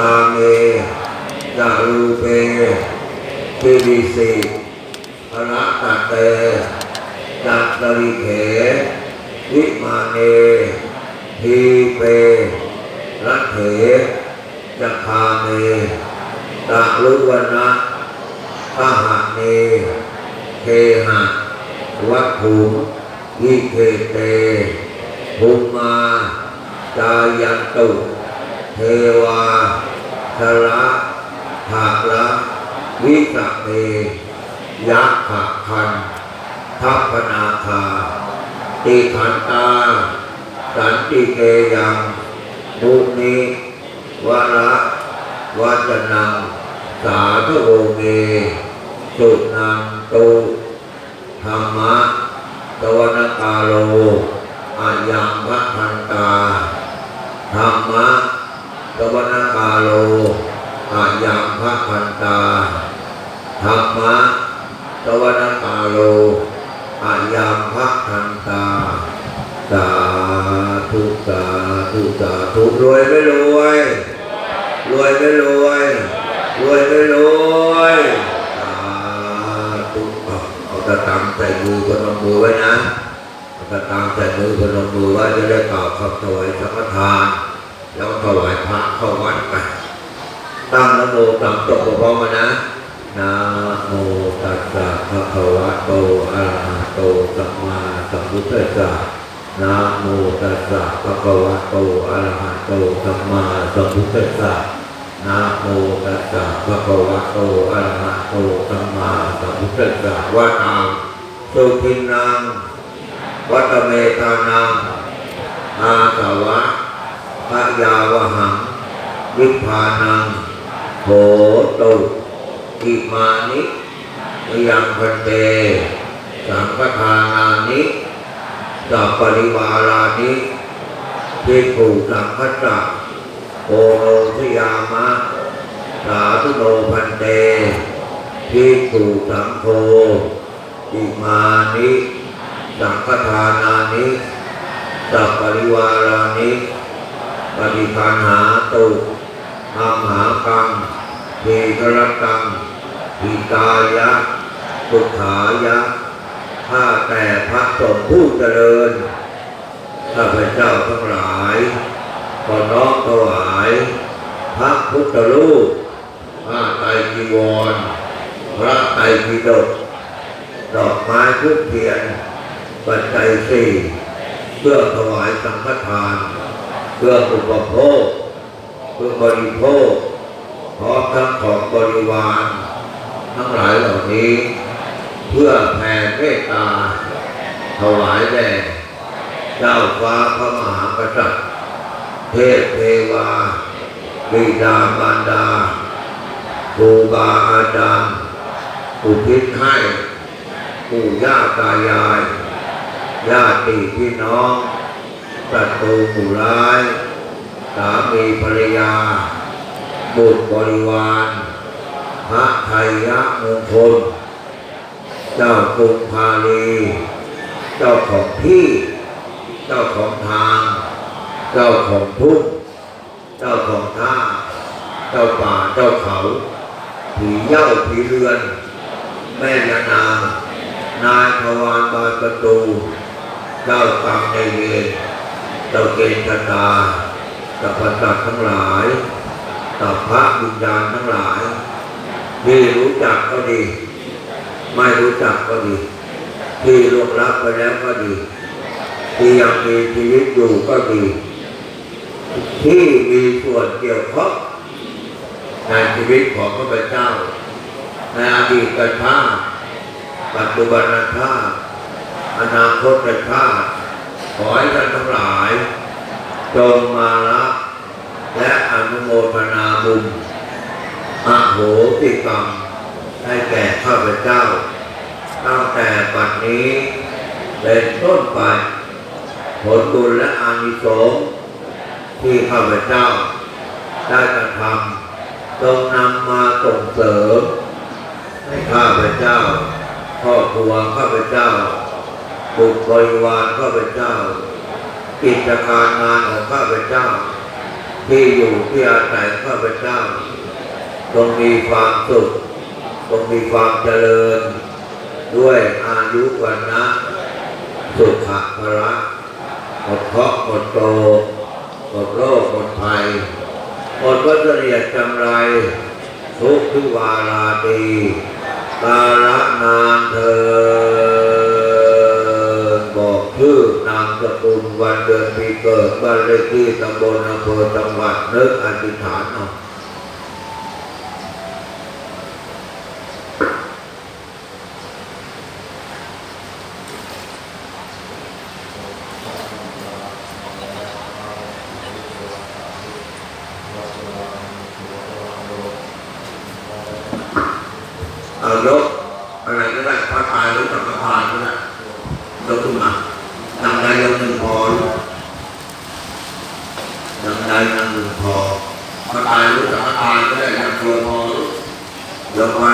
อาเมจารูเปทิริสิพระตะเตจัตตริเขวิมาเนทีเปรัตเถจักคาเมตะลุวนะพหะเนเคหะวัตถุวิเคเตภูมาจายันตุเทวา ชระภาละวิสเมยักขะคันทัพนาคาติขันตา สันติเกยังมุนิวระวัจนัง สาธุโวเม สุนังตุธรรมะตวนกาโลอายังพระคันตา ธรรมะตวนกาโลอายังพระคันตา ธรรมะตวนกาโลอายังพระคันตาสาธุสาธุสาธุรวยไม่รวยรวยไม่รวยรวยไม่รวยสาธุเอาเอาตะตังใส่มือพนมมือไว้นะเอาตะตังใส่มือพนมมือไว้จะได้กล่าวคำถวายสังฆทาน แล้วถวายพระเข้าวัดไปตั้งนโมสามจบพร้อมกันนะ นะโมตัสสะภะคะวะโตอะระหะโตสัมมาสัมพุทธัสสะนะโมตัสสะภะคะวะโตอะระหะโตสัมมาสัมพุทธัสสะนะโมตัสสะภะคะวะโตอะระหะโตสัมมาสัมพุทธัสสะวะตังสุทินังวัตเมตานังอาสาวะพระยาวหัง วิพานังโหตุ อิมานิยังพันเตสังฆทานานิสัพปริวารานิภิกขุสังฆสสะโอโนทยามะสาธุโนพันเตภิกขุสังโฆอิมานิสังฆทานานิสัพปริวารานิปฏิคันหาตุธรรมหากังเทกรตัง หิตายะสุขายะข้าแต่พระสงฆ์ผู้เจริญข้าพเจ้าทั้งหลายขอน้อมถวาย พระพุทธรูปผ้าไตรจีวร พระไตรปิฎกดอกไม้ทุกเทียน ปัจจัยสี่เพื่อถวายสังฆทาน เพื่ออุปโภค เพื่อบริโภคพร้อมทั้งของบริวาร ทั้งหลายเหล่านี้ เพื่อแผ่เมตตาถวายแด่เจ้าฟ้าพระมหากษัตริย์เทพเทวาบิดามารดาครูบาอาจารย์อุทิศให้ปู่ย่าตายายญาติพี่น้องศัตรูผู้ร้ายสามีภรรยาบุตรบริวาร พระไทยะมงคล เจ้ากรุงพาลีเจ้าของที่ เจ้าของทาง เจ้าของทุ่งเจ้าของท่า เจ้าป่า เจ้าเขา ผีเย้าผีเรือน แม่ยานางนายทวารบานประตู เจ้ากรรมในายเวรเจ้าเกณฑ์ชะตาสัพพสัตว์ทั้งหลายสัพพระวิญญาณทั้งหลาย ที่รู้จักก็ดี ไม่รู้จักก็ดี ที่ล่วงลับไปแล้วก็ดี ที่ยังมีชีวิตอยู่ก็ดี ที่มีส่วนเกี่ยวข้องในชีวิตของพระพเจ้าในอดีตชาติปัจจุบันชาติอนาคตชาติขอให้ท่านทั้งหลาย จงมารับและอนุโมทนาบุญ อโหติกรรมให้แก่ข้าพเจ้า ตั้งแต่ปัจนี้ เป็นต้นไปผลบุญและอานิสงส์ที่ข้าพเจ้า ได้กระทำจงนำมาส่งเสริม ให้ข้าพเจ้าครอบครัวข้าพเจ้าบุตรบริวารข้าพเจ้ากิจการงานของข้าพเจ้า ที่อยู่ที่อาศัยข้าพเจ้า ต้องมีความสุขต้องมีความเจริญ ด้วยอายุวันนะสุขะพละหมดเคราะห์หมดโตหมดโรคหมดภัยหมดวัฏเรียดจำไร ทุกทุวาราตีกาละนานเธอ บอกชื่อนามสกุลวันเดือนปีเกิดบ้านเลขที่ตำบลอำเภอจังหวัดนึกอธิษฐานเอาเอายกอะไรก็ได้พระตายหรือสังฆทานก็ได้ ยกขึ้นมาดังใดดังหนึ่งพอลูกดังใดดังหนึ่งพอมาตายรู้จักมาตายก็ได้อย่างเดียวพอยกมา